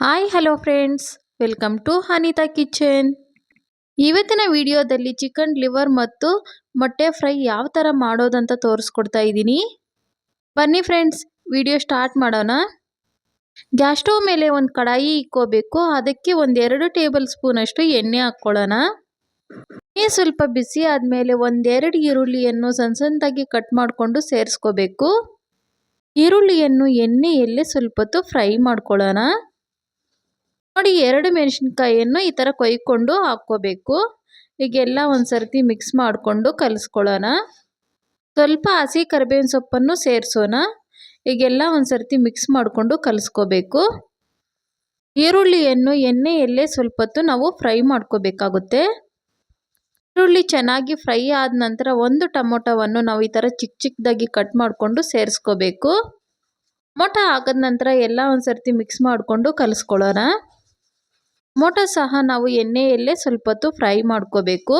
Hi hello friends welcome to Anita kitchen ಇವತ್ತಿನ ವಿಡಿಯೋದಲ್ಲಿ chicken liver ಮತ್ತು ಮೊಟ್ಟೆ ಫ್ರೈ ಯಾವ ಥರ ಮಾಡೋದಂತ ತೋರಿಸ್ಕೊಡ್ತಾ ಇದ್ದೀನಿ. ಬನ್ನಿ ಫ್ರೆಂಡ್ಸ್ ವಿಡಿಯೋ ಸ್ಟಾರ್ಟ್ ಮಾಡೋಣ. ಗ್ಯಾಸ್ ಸ್ಟವ್ ಮೇಲೆ ಒಂದು ಕಡಾಯಿ ಇಕ್ಕೋಬೇಕು, ಅದಕ್ಕೆ ಒಂದೆರಡು ಟೇಬಲ್ ಸ್ಪೂನಷ್ಟು ಎಣ್ಣೆ ಹಾಕ್ಕೊಳ್ಳೋಣ. ಎಣ್ಣೆ ಸ್ವಲ್ಪ ಬಿಸಿ ಆದಮೇಲೆ ಒಂದೆರಡು ಈರುಳ್ಳಿಯನ್ನು ಸಣ್ಣ ಸಣ್ಣದಾಗಿ ಕಟ್ ಮಾಡಿಕೊಂಡು ಸೇರಿಸ್ಕೋಬೇಕು. ಈರುಳ್ಳಿಯನ್ನು ಎಣ್ಣೆಯಲ್ಲಿ ಸ್ವಲ್ಪ ಹೊತ್ತು ಫ್ರೈ ಮಾಡ್ಕೊಳ್ಳೋಣ. ನೋಡಿ ಎರಡು ಮೆಣಸಿನ್ಕಾಯಿಯನ್ನು ಈ ಥರ ಕೊಯ್ಕೊಂಡು ಹಾಕ್ಕೋಬೇಕು. ಈಗೆಲ್ಲ ಒಂದು ಸರ್ತಿ ಮಿಕ್ಸ್ ಮಾಡಿಕೊಂಡು ಕಲಿಸ್ಕೊಳ್ಳೋಣ. ಸ್ವಲ್ಪ ಹಸಿ ಕರಿಬೇವಿನ ಸೊಪ್ಪನ್ನು ಸೇರಿಸೋಣ. ಈಗೆಲ್ಲ ಒಂದು ಸರ್ತಿ ಮಿಕ್ಸ್ ಮಾಡಿಕೊಂಡು ಕಲಿಸ್ಕೋಬೇಕು. ಈರುಳ್ಳಿಯನ್ನು ಎಣ್ಣೆಯಲ್ಲೇ ಸ್ವಲ್ಪ ಹೊತ್ತು ನಾವು ಫ್ರೈ ಮಾಡ್ಕೋಬೇಕಾಗುತ್ತೆ. ಈರುಳ್ಳಿ ಚೆನ್ನಾಗಿ ಫ್ರೈ ಆದ ನಂತರ ಒಂದು ಟೊಮೊಟೊವನ್ನು ನಾವು ಈ ಥರ ಚಿಕ್ಕ ಚಿಕ್ಕದಾಗಿ ಕಟ್ ಮಾಡಿಕೊಂಡು ಸೇರಿಸ್ಕೋಬೇಕು. ಟೊಮೊಟೊ ಹಾಕಿದ ನಂತರ ಎಲ್ಲ ಒಂದು ಸರ್ತಿ ಮಿಕ್ಸ್ ಮಾಡಿಕೊಂಡು ಕಲಿಸ್ಕೊಳ್ಳೋಣ. ಟೊಮೊಟೊ ಸಹ ನಾವು ಎಣ್ಣೆಯಲ್ಲೇ ಸ್ವಲ್ಪ ಹೊತ್ತು ಫ್ರೈ ಮಾಡ್ಕೋಬೇಕು.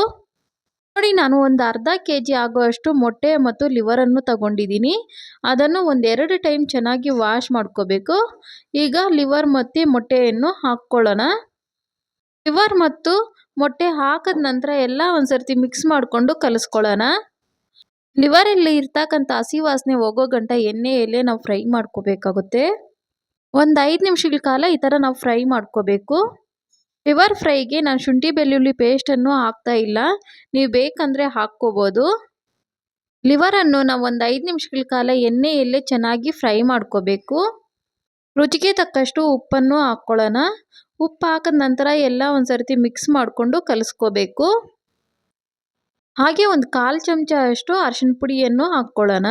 ನೋಡಿ, ನಾನು ಒಂದು ಅರ್ಧ ಕೆ ಜಿ ಆಗುವಷ್ಟು ಮೊಟ್ಟೆ ಮತ್ತು ಲಿವರನ್ನು ತಗೊಂಡಿದ್ದೀನಿ. ಅದನ್ನು ಒಂದೆರಡು ಟೈಮ್ ಚೆನ್ನಾಗಿ ವಾಶ್ ಮಾಡ್ಕೋಬೇಕು. ಈಗ ಲಿವರ್ ಮತ್ತು ಮೊಟ್ಟೆಯನ್ನು ಹಾಕ್ಕೊಳ್ಳೋಣ. ಲಿವರ್ ಮತ್ತು ಮೊಟ್ಟೆ ಹಾಕಿದ ನಂತರ ಎಲ್ಲ ಒಂದ್ಸರ್ತಿ ಮಿಕ್ಸ್ ಮಾಡಿಕೊಂಡು ಕಲಿಸ್ಕೊಳ್ಳೋಣ. ಲಿವರಲ್ಲಿ ಇರ್ತಕ್ಕಂಥ ಹಸಿ ವಾಸನೆ ಹೋಗೋ ಗಂಟ ಎಣ್ಣೆಯಲ್ಲೇ ನಾವು ಫ್ರೈ ಮಾಡ್ಕೋಬೇಕಾಗುತ್ತೆ. ಒಂದು ಐದು ನಿಮಿಷಗಳ ಕಾಲ ಈ ಥರ ನಾವು ಫ್ರೈ ಮಾಡ್ಕೋಬೇಕು. ಲಿವರ್ ಫ್ರೈಗೆ ನಾನು ಶುಂಠಿ ಬೆಳ್ಳುಳ್ಳಿ ಪೇಸ್ಟನ್ನು ಹಾಕ್ತಾ ಇಲ್ಲ. ನೀವು ಬೇಕಂದರೆ ಹಾಕ್ಕೋಬೋದು. ಲಿವರನ್ನು ನಾವು ಒಂದು ಐದು ನಿಮಿಷಗಳ ಕಾಲ ಎಣ್ಣೆಯಲ್ಲೇ ಚೆನ್ನಾಗಿ ಫ್ರೈ ಮಾಡ್ಕೋಬೇಕು. ರುಚಿಗೆ ತಕ್ಕಷ್ಟು ಉಪ್ಪನ್ನು ಹಾಕ್ಕೊಳ್ಳೋಣ. ಉಪ್ಪು ಹಾಕಿದ ನಂತರ ಎಲ್ಲ ಒಂದು ಸರ್ತಿ ಮಿಕ್ಸ್ ಮಾಡಿಕೊಂಡು ಕಲಿಸ್ಕೋಬೇಕು. ಹಾಗೆ ಒಂದು ಕಾಲು ಚಮಚ ಅಷ್ಟು ಅರ್ಶಿಣ ಪುಡಿಯನ್ನು ಹಾಕ್ಕೊಳ್ಳೋಣ.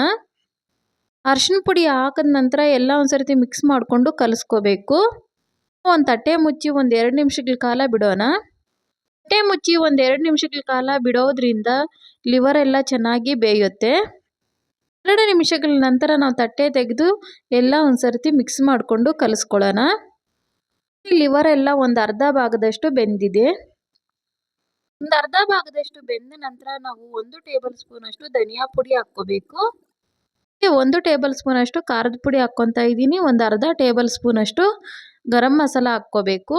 ಅರ್ಶಿಣ ಪುಡಿ ಹಾಕಿದ ನಂತರ ಎಲ್ಲ ಒಂದು ಸರ್ತಿ ಮಿಕ್ಸ್ ಮಾಡಿಕೊಂಡು ಕಲಿಸ್ಕೋಬೇಕು. ಒಂದು ತಟ್ಟೆ ಮುಚ್ಚಿ ಒಂದು ಎರಡು ನಿಮಿಷಗಳ ಕಾಲ ಬಿಡೋಣ? ತಟ್ಟೆ ಮುಚ್ಚಿ ಒಂದು ಎರಡು ನಿಮಿಷಗಳ ಕಾಲ ಬಿಡೋದ್ರಿಂದ ಲಿವರ್ ಎಲ್ಲ ಚೆನ್ನಾಗಿ ಬೇಯುತ್ತೆ. ಎರಡು ನಿಮಿಷಗಳ ನಂತರ ನಾವು ತಟ್ಟೆ ತೆಗೆದು ಎಲ್ಲ ಒಂದು ಸರ್ತಿ ಮಿಕ್ಸ್ ಮಾಡಿಕೊಂಡು ಕಲಿಸ್ಕೊಳ್ಳೋಣ. ಲಿವರ್ ಎಲ್ಲ ಒಂದು ಅರ್ಧ ಭಾಗದಷ್ಟು ಬೆಂದಿದೆ. ಒಂದು ಅರ್ಧ ಭಾಗದಷ್ಟು ಬೆಂದ ನಂತರ ನಾವು ಒಂದು ಟೇಬಲ್ ಸ್ಪೂನ್ ಅಷ್ಟು ಧನಿಯಾ ಪುಡಿ ಹಾಕ್ಕೋಬೇಕು. ಒಂದು ಟೇಬಲ್ ಸ್ಪೂನ್ ಅಷ್ಟು ಖಾರದ ಪುಡಿ ಹಾಕ್ಕೊತಾ ಇದ್ದೀನಿ. ಒಂದು ಅರ್ಧ ಟೇಬಲ್ ಸ್ಪೂನ್ ಅಷ್ಟು ಗರಂ ಮಸಾಲ ಹಾಕ್ಕೋಬೇಕು.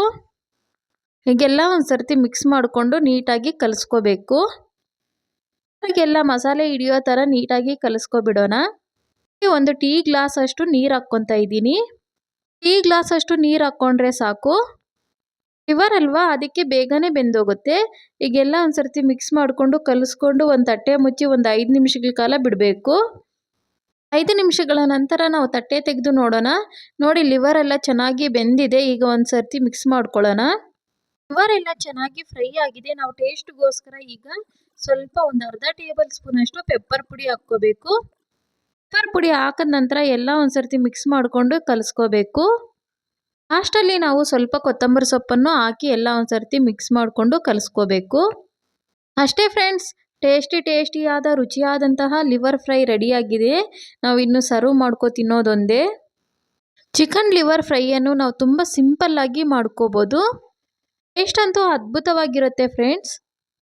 ಹೀಗೆಲ್ಲ ಒಂದು ಸರ್ತಿ ಮಿಕ್ಸ್ ಮಾಡಿಕೊಂಡು ನೀಟಾಗಿ ಕಲಿಸ್ಕೋಬೇಕು. ಹೀಗೆಲ್ಲ ಮಸಾಲೆ ಹಿಡಿಯೋ ಥರ ನೀಟಾಗಿ ಕಲಿಸ್ಕೊಬಿಡೋಣ. ಒಂದು ಟೀ ಗ್ಲಾಸ್ ಅಷ್ಟು ನೀರು ಹಾಕ್ಕೊತಾ ಇದ್ದೀನಿ. ಟೀ ಗ್ಲಾಸ್ ಅಷ್ಟು ನೀರು ಹಾಕ್ಕೊಂಡ್ರೆ ಸಾಕು. ಫಿವರ್ ಅಲ್ವಾ? ಅದಕ್ಕೆ ಬೇಗನೆ ಬೆಂದೋಗುತ್ತೆ. ಈಗೆಲ್ಲ ಒಂದು ಸರ್ತಿ ಮಿಕ್ಸ್ ಮಾಡಿಕೊಂಡು ಕಲಿಸ್ಕೊಂಡು ಒಂದು ತಟ್ಟೆ ಮುಚ್ಚಿ ಒಂದು ಐದು ನಿಮಿಷಗಳ ಕಾಲ ಬಿಡಬೇಕು. ಐದು ನಿಮಿಷಗಳ ನಂತರ ನಾವು ತಟ್ಟೆ ತೆಗೆದು ನೋಡೋಣ. ನೋಡಿ ಲಿವರ್ ಎಲ್ಲ ಚೆನ್ನಾಗಿ ಬೆಂದಿದೆ. ಈಗ ಒಂದು ಸರ್ತಿ ಮಿಕ್ಸ್ ಮಾಡ್ಕೊಳ್ಳೋಣ. ಲಿವರ್ ಎಲ್ಲ ಚೆನ್ನಾಗಿ ಫ್ರೈ ಆಗಿದೆ. ನಾವು ಟೇಸ್ಟ್ಗೋಸ್ಕರ ಈಗ ಸ್ವಲ್ಪ ಒಂದು ಅರ್ಧ ಟೇಬಲ್ ಸ್ಪೂನ್ ಅಷ್ಟು ಪೆಪ್ಪರ್ ಪುಡಿ ಹಾಕ್ಕೋಬೇಕು. ಪೆಪ್ಪರ್ ಪುಡಿ ಹಾಕಿದ ನಂತರ ಎಲ್ಲ ಒಂದು ಸರ್ತಿ ಮಿಕ್ಸ್ ಮಾಡಿಕೊಂಡು ಕಲಿಸ್ಕೋಬೇಕು. ಲಾಸ್ಟಲ್ಲಿ ನಾವು ಸ್ವಲ್ಪ ಕೊತ್ತಂಬರಿ ಸೊಪ್ಪನ್ನು ಹಾಕಿ ಎಲ್ಲ ಒಂದು ಸರ್ತಿ ಮಿಕ್ಸ್ ಮಾಡಿಕೊಂಡು ಕಲಿಸ್ಕೋಬೇಕು. ಅಷ್ಟೇ ಫ್ರೆಂಡ್ಸ್ ಟೇಸ್ಟಿ ಟೇಸ್ಟಿಯಾದ, ರುಚಿಯಾದಂತಹ ಲಿವರ್ ಫ್ರೈ ರೆಡಿಯಾಗಿದೆ. ನಾವು ಇನ್ನು ಸರ್ವ್ ಮಾಡ್ಕೊ ತಿನ್ನೋದೊಂದೇ. ಚಿಕನ್ ಲಿವರ್ ಫ್ರೈಯನ್ನು ನಾವು ತುಂಬ ಸಿಂಪಲ್ಲಾಗಿ ಮಾಡ್ಕೋಬೋದು. ಟೇಸ್ಟ್ ಅಂತೂ ಅದ್ಭುತವಾಗಿರುತ್ತೆ ಫ್ರೆಂಡ್ಸ್.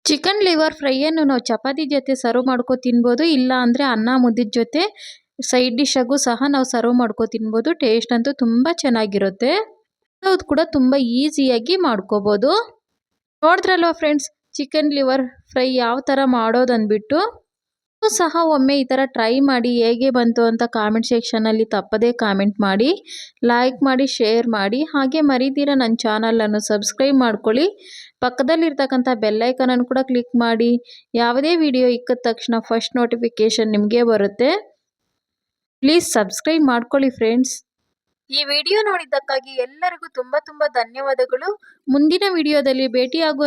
ಚಿಕನ್ ಲಿವರ್ ಫ್ರೈಯನ್ನು ನಾವು ಚಪಾತಿ ಜೊತೆ ಸರ್ವ್ ಮಾಡ್ಕೊ ತಿನ್ಬೋದು, ಇಲ್ಲ ಅಂದರೆ ಅನ್ನ ಮುದ್ದಿದ ಜೊತೆ ಸೈಡ್ ಡಿಶ್ಶಾಗೂ ಸಹ ನಾವು ಸರ್ವ್ ಮಾಡ್ಕೊ ತಿನ್ಬೋದು. ಟೇಸ್ಟ್ ಅಂತೂ ತುಂಬ ಚೆನ್ನಾಗಿರುತ್ತೆ. ಅದು ಕೂಡ ತುಂಬ ಈಸಿಯಾಗಿ ಮಾಡ್ಕೋಬೋದು. ನೋಡಿದ್ರಲ್ವ ಫ್ರೆಂಡ್ಸ್? ಚಿಕನ್ ಲಿವರ್ ಫ್ರೈ ಯಾವ ಥರ ಮಾಡೋದು ಅಂದ್ಬಿಟ್ಟು ಸಹ ಒಮ್ಮೆ ಈ ಥರ ಟ್ರೈ ಮಾಡಿ ಹೇಗೆ ಬಂತು ಅಂತ ಕಾಮೆಂಟ್ ಸೆಕ್ಷನಲ್ಲಿ ತಪ್ಪದೇ ಕಾಮೆಂಟ್ ಮಾಡಿ ಲೈಕ್ ಮಾಡಿ ಶೇರ್ ಮಾಡಿ, ಹಾಗೆ ಮರಿದಿರ ನನ್ನ ಚಾನಲನ್ನು ಸಬ್ಸ್ಕ್ರೈಬ್ ಮಾಡ್ಕೊಳ್ಳಿ. ಪಕ್ಕದಲ್ಲಿರ್ತಕ್ಕಂಥ ಬೆಲ್ಲೈಕನನ್ನು ಕೂಡ ಕ್ಲಿಕ್ ಮಾಡಿ. ಯಾವುದೇ ವಿಡಿಯೋ ಇಕ್ಕಿದ ತಕ್ಷಣ ಫಸ್ಟ್ ನೋಟಿಫಿಕೇಷನ್ ನಿಮಗೆ ಬರುತ್ತೆ. ಪ್ಲೀಸ್ ಸಬ್ಸ್ಕ್ರೈಬ್ ಮಾಡ್ಕೊಳ್ಳಿ ಫ್ರೆಂಡ್ಸ್ ಈ ವಿಡಿಯೋ ನೋಡಿದ್ದಕ್ಕಾಗಿ ಎಲ್ಲರಿಗೂ ತುಂಬ ತುಂಬ ಧನ್ಯವಾದಗಳು. ಮುಂದಿನ ವಿಡಿಯೋದಲ್ಲಿ ಭೇಟಿಯಾಗುವ